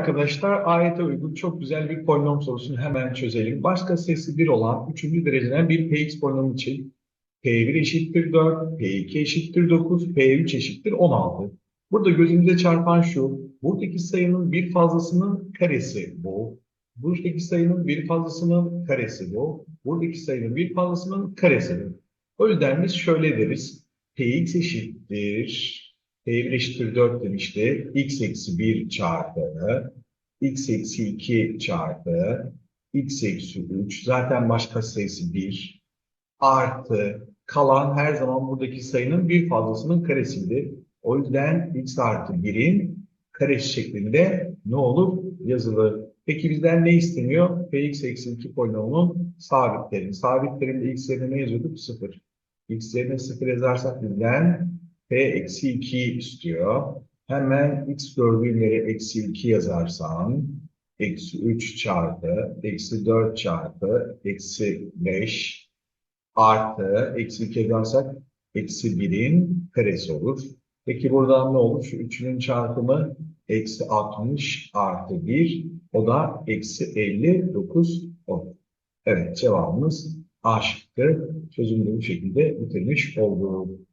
arkadaşlar ayete uygun çok güzel bir polinom sorusunu hemen çözelim. Başka sayısı 1 olan 3. dereceden bir px polinomu için p1 eşittir 4, p2 eşittir 9, p3 eşittir 16. Burada gözümüze çarpan şu, buradaki sayının bir fazlasının karesi bu. Buradaki sayının bir fazlasının karesi bu. Buradaki sayının bir fazlasının karesi bu. O yüzden biz şöyle deriz. px eşittir P1 eşittir 4 demişti. X eksi 1 çarpı X eksi 2 çarpı X eksi 3 zaten başka sayısı 1 artı kalan her zaman buradaki sayının bir fazlasının karesiydi. O yüzden X artı 1'in karesi şeklinde ne olur? Yazılır. Peki bizden ne isteniyor? Px eksi 2 polinomunun sabitleri. Sabitlerinde x yerine ne yazıyorduk? 0. X yerine 0 yazarsak bizden P eksi 2 istiyor. Hemen x yere eksi 2 yazarsam eksi 3 çarpı eksi 4 çarpı eksi 5 artı eksi 2 yazarsak eksi 1'in karesi olur. Peki buradan ne olur? Şu üçünün çarpımı eksi 60 artı 1 o da eksi 59 olur. Evet cevabımız A şıkkı. Çözümünü bu şekilde bitirmiş olduk.